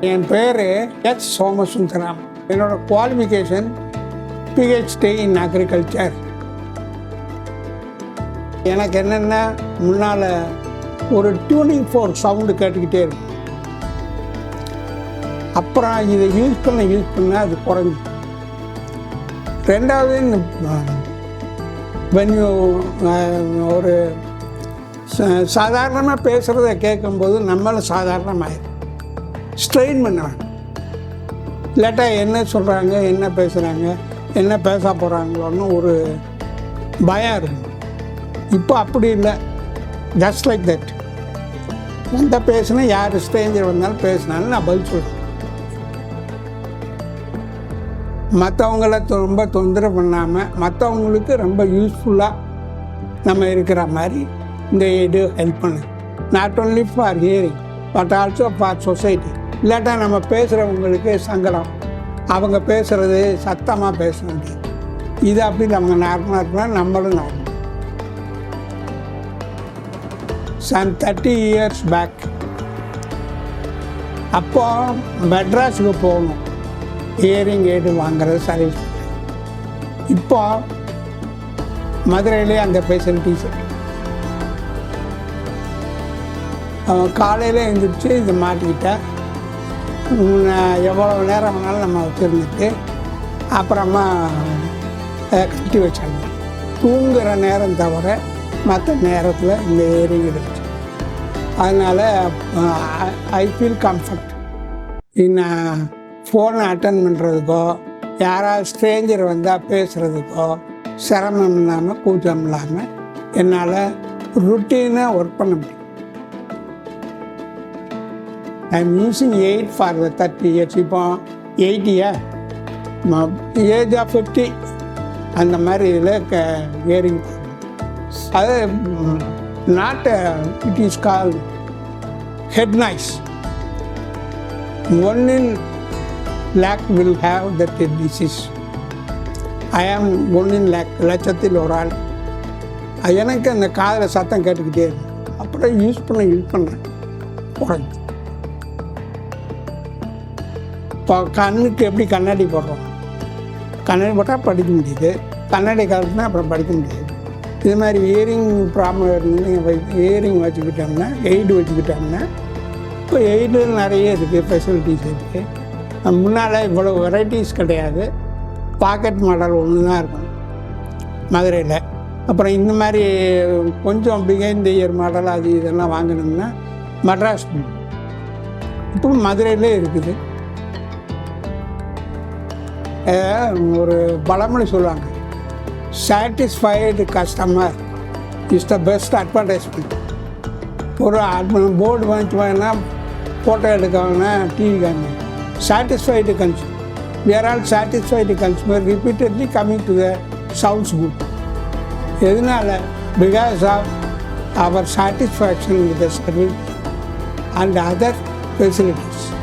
என் பேர் எச் சோமசுந்தரம். என்னோட qualification PhD in agriculture எனக்கு என்னென்ன முன்னால் ஒரு டியூனிங் ஃபோர் சவுண்டு கேட்டுக்கிட்டே இருக்கும் அப்புறம் இதை யூஸ் பண்ண யூஸ் பண்ண அது குறைஞ்சி ரெண்டாவது வென்யூ ஒரு சாதாரணமாக பேசுகிறத கேட்கும்போது நம்மளும் சாதாரணமாயிரு ஸ்ட்ரெயின் பண்ணுவேன் இல்லாட்டா என்ன சொல்கிறாங்க என்ன பேசுகிறாங்க என்ன பேச போகிறாங்களோன்னு ஒரு பயம் இருக்கும் இப்போ அப்படி இல்லை. ஜஸ்ட் லைக் தட் எந்த பேசுனா யார் ஸ்ட்ரேஞ்சர் வந்தாலும் பேசினாலும் நான் பதில் சொல்கிறேன் மற்றவங்கள ரொம்ப தொந்தரவு பண்ணாமல் மற்றவங்களுக்கு ரொம்ப யூஸ்ஃபுல்லாக நம்ம இருக்கிற மாதிரி இந்த எய்டு ஹெல்ப் பண்ணு. Not only for hearing but also for society இல்லாட்டா நம்ம பேசுகிறவங்களுக்கு சங்கடம். அவங்க பேசுகிறது சத்தமாக பேச இது அப்படி நம்ம நார்மலாக இருக்கணும் நம்மளும் normal some thirty years back அப்போ மெட்ராஸுக்கு போகணும். இயரிங் எய்டு வாங்குறது சர்வீஸ் இப்போ மதுரையிலே அந்த ஃபெசிலிட்டிஸ் அவன் காலையில் எழுந்திரிச்சு இதை மாட்டிக்கிட்டேன் எவ்வளோ நேரம் வேணாலும் நம்ம வச்சுருந்துட்டு அப்புறமா கட்டி வச்சாங்க. தூங்குகிற நேரம் தவிர மற்ற நேரத்தில் இந்த ஏரிங் இருந்துச்சு அதனால் ஐ ஃபீல் கம்ஃபர்ட் இன்னும் ஃபோனை அட்டன் பண்ணுறதுக்கோ யாராவது ஸ்ட்ரேஞ்சர் வந்தால் பேசுகிறதுக்கோ சிரமம் இல்லாமல் கூச்சம் இல்லாமல் என்னால் ருட்டீனாக ஒர்க் பண்ண முடியும் I am using aid for the thirty years இப்போ எயிட்டியா ஏஜ் ஆஃப் ஃபிஃப்டி அந்த மாதிரி இதில் க ஏரிங் அது not it is call head noise one in lakh will have that disease I am one in lakh லட்சத்தில் ஒரு ஆள். எனக்கு அந்த காதில் சத்தம் கேட்டுக்கிட்டே இருக்கு. அப்புறம் யூஸ் பண்ண யூஸ் பண்ணேன் குறைஞ்சி இப்போ கண்ணுக்கு எப்படி கண்ணாடி போடுறோம்? கண்ணாடி போட்டால் படிக்க முடியுது. கண்ணாடி காலத்துனா அப்புறம் படிக்க முடியாது. இது மாதிரி இயரிங் ப்ராப்ளம் இருந்து இயரிங் வச்சுக்கிட்டோம்னா எய்டு வச்சுக்கிட்டோம்னா இப்போ எய்டு நிறைய இருக்குது ஃபெசிலிட்டிஸ் இருக்குது முன்னால் இவ்வளோ வெரைட்டிஸ் கிடையாது. பாக்கெட் மாடல் ஒன்று தான் இருக்கும். மதுரையில். அப்புறம் இந்த மாதிரி கொஞ்சம் பிகைந்த இயர் மாடல் அது இதெல்லாம் வாங்கினோம்னா மெட்ராஸ் இப்போ மதுரையிலே இருக்குது. ஒரு பழமொழி சொல்லுவாங்க. Satisfied customer is the best advertisement ஒரு போர்டு வாங்கிட்டு வாங்கினா ஃபோட்டோ எடுக்க டிவி காமி satisfied consumer where all satisfied satisfied repeatedly coming to the sounds good good. எதனால? Because of our satisfaction with the service and other facilities